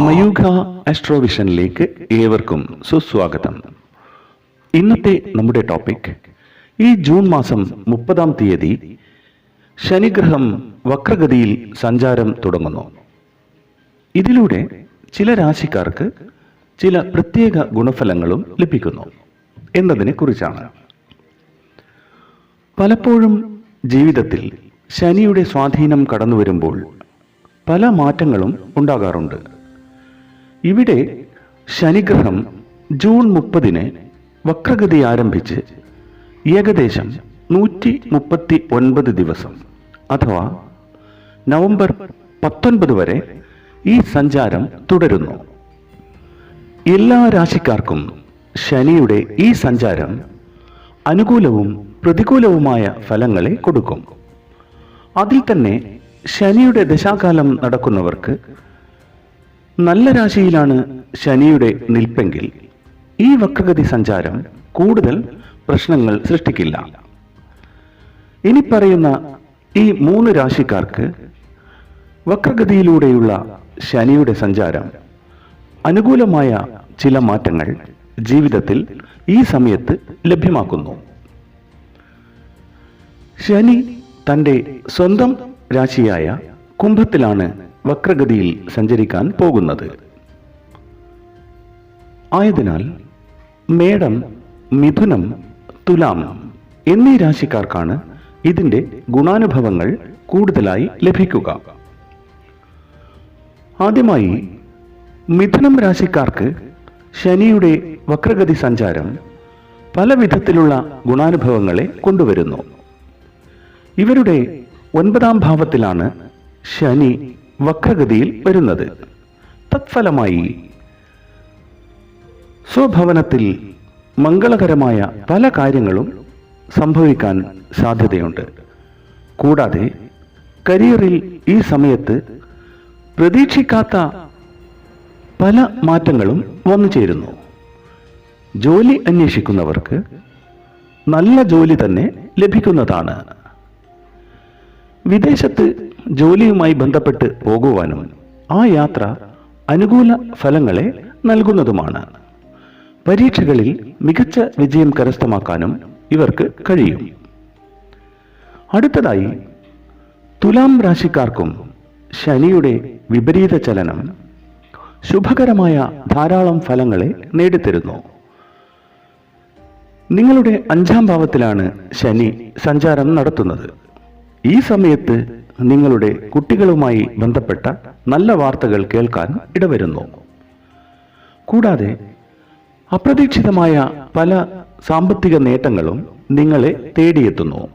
മയൂഖ ആസ്ട്രോവിഷനിലേക്ക് ഏവർക്കും സുസ്വാഗതം. ഇന്നത്തെ നമ്മുടെ ടോപ്പിക് ഈ ജൂൺ മാസം മുപ്പതാം തീയതി ശനിഗ്രഹം വക്രഗതിയിൽ സഞ്ചാരം തുടങ്ങുന്നു. ഇതിലൂടെ ചില രാശിക്കാർക്ക് ചില പ്രത്യേക ഗുണഫലങ്ങളും ലഭിക്കുന്നു എന്നതിനെ കുറിച്ചാണ്. പലപ്പോഴും ജീവിതത്തിൽ ശനിയുടെ സ്വാധീനം കടന്നു വരുമ്പോൾ പല മാറ്റങ്ങളും ഉണ്ടാകാറുണ്ട്. ഇവിടെ ശനിഗ്രഹം ജൂൺ മുപ്പതിന് വക്രഗതി ആരംഭിച്ച് ഏകദേശം നൂറ്റി മുപ്പത്തി ഒൻപത് ദിവസം അഥവാ നവംബർ പത്തൊൻപത് വരെ ഈ സഞ്ചാരം തുടരുന്നു. എല്ലാ രാശിക്കാർക്കും ശനിയുടെ ഈ സഞ്ചാരം അനുകൂലവും പ്രതികൂലവുമായ ഫലങ്ങളെ കൊടുക്കും. അതിൽ തന്നെ ശനിയുടെ ദശാകാലം നടക്കുന്നവർക്ക് നല്ല രാശിയിലാണ് ശനിയുടെ നിൽപ്പെങ്കിൽ ഈ വക്രഗതി സഞ്ചാരം കൂടുതൽ പ്രശ്നങ്ങൾ സൃഷ്ടിക്കില്ല. ഇനി പറയുന്ന ഈ മൂന്ന് രാശിക്കാർക്ക് വക്രഗതിയിലൂടെയുള്ള ശനിയുടെ സഞ്ചാരം അനുകൂലമായ ചില മാറ്റങ്ങൾ ജീവിതത്തിൽ ഈ സമയത്ത് ലഭ്യമാക്കുന്നു. ശനി തന്റെ സ്വന്തം രാശിയായ കുംഭത്തിലാണ് വക്രഗതിയിൽ സഞ്ചരിക്കാൻ പോകുന്നത്. ആയതിനാൽ മേടം മിഥുനം തുലാം എന്നീ രാശിക്കാർക്കാണ് ഇതിന്റെ ഗുണാനുഭവങ്ങൾ കൂടുതലായി ലഭിക്കുക. ആദ്യമായി മിഥുനം രാശിക്കാർക്ക് ശനിയുടെ വക്രഗതി സഞ്ചാരം പല വിധത്തിലുള്ള ഗുണാനുഭവങ്ങളെ കൊണ്ടുവരുന്നു. ഇവരുടെ ഒൻപതാം ഭാവത്തിലാണ് ശനി വക്രഗതിയിൽ വരുന്നത്. തത്ഫലമായി സ്വഭവനത്തിൽ മംഗളകരമായ പല കാര്യങ്ങളും സംഭവിക്കാൻ സാധ്യതയുണ്ട്. കൂടാതെ കരിയറിൽ ഈ സമയത്ത് പ്രതീക്ഷിക്കാത്ത പല മാറ്റങ്ങളും വന്നു ചേരുന്നു. ജോലി അന്വേഷിക്കുന്നവർക്ക് നല്ല ജോലി തന്നെ ലഭിക്കുന്നതാണ്. വിദേശത്ത് ജോലിയുമായി ബന്ധപ്പെട്ട് പോകുവാനും ആ യാത്ര അനുകൂല ഫലങ്ങളെ നൽകുന്നതുമാണ്. പരീക്ഷകളിൽ മികച്ച വിജയം കരസ്ഥമാക്കാനും ഇവർക്ക് കഴിയും. അടുത്തതായി തുലാം രാശിക്കാർക്കും ശനിയുടെ വിപരീത ചലനം ശുഭകരമായ ധാരാളം ഫലങ്ങളെ നേടിത്തരുന്നു. നിങ്ങളുടെ അഞ്ചാം ഭാവത്തിലാണ് ശനി സഞ്ചാരം നടത്തുന്നത്. ഈ സമയത്ത് നിങ്ങളുടെ കുട്ടികളുമായി ബന്ധപ്പെട്ട നല്ല വാർത്തകൾ കേൾക്കാൻ ഇടവരുന്നു. കൂടാതെ അപ്രതീക്ഷിതമായ പല സാമ്പത്തിക നേട്ടങ്ങളും നിങ്ങളെ തേടിയെത്തുന്നു.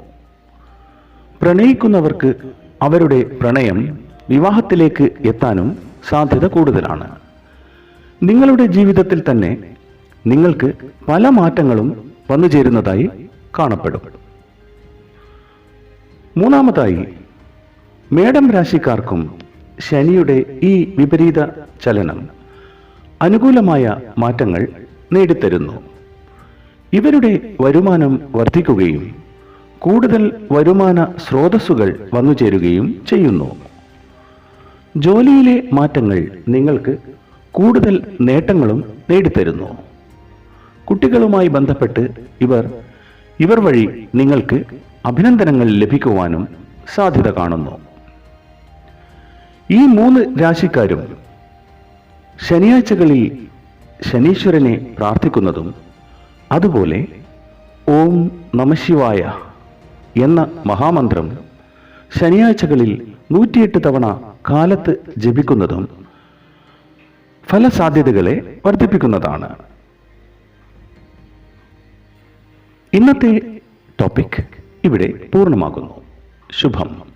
പ്രണയിക്കുന്നവർക്ക് അവരുടെ പ്രണയം വിവാഹത്തിലേക്ക് എത്താനും സാധ്യത കൂടുതലാണ്. നിങ്ങളുടെ ജീവിതത്തിൽ തന്നെ നിങ്ങൾക്ക് പല മാറ്റങ്ങളും വന്നു ചേരുന്നതായി കാണപ്പെടും. മൂന്നാമതായി മേടം രാശിക്കാർക്കും ശനിയുടെ ഈ വിപരീത ചലനം അനുകൂലമായ മാറ്റങ്ങൾ നേടിത്തരുന്നു. ഇവരുടെ വരുമാനം വർദ്ധിക്കുകയും കൂടുതൽ വരുമാന സ്രോതസ്സുകൾ വന്നു ചേരുകയും ചെയ്യുന്നു. ജോലിയിലെ മാറ്റങ്ങൾ നിങ്ങൾക്ക് കൂടുതൽ നേട്ടങ്ങളും നേടിത്തരുന്നു. കുട്ടികളുമായി ബന്ധപ്പെട്ട് ഇവർ ഇവർ വഴി നിങ്ങൾക്ക് അഭിനന്ദനങ്ങൾ ലഭിക്കുവാനും സാധ്യത കാണുന്നു. ഈ മൂന്ന് രാശിക്കാരും ശനിയാഴ്ചകളിൽ ശനീശ്വരനെ പ്രാർത്ഥിക്കുന്നതും അതുപോലെ ഓം നമശിവായ എന്ന മഹാമന്ത്രം ശനിയാഴ്ചകളിൽ നൂറ്റിയെട്ട് തവണ കാലത്ത് ജപിക്കുന്നതും ഫലസാധ്യതകളെ വർദ്ധിപ്പിക്കുന്നതാണ്. ഇന്നത്തെ ടോപ്പിക് ഇവിടെ പൂർണമാകുന്നു. ശുഭം.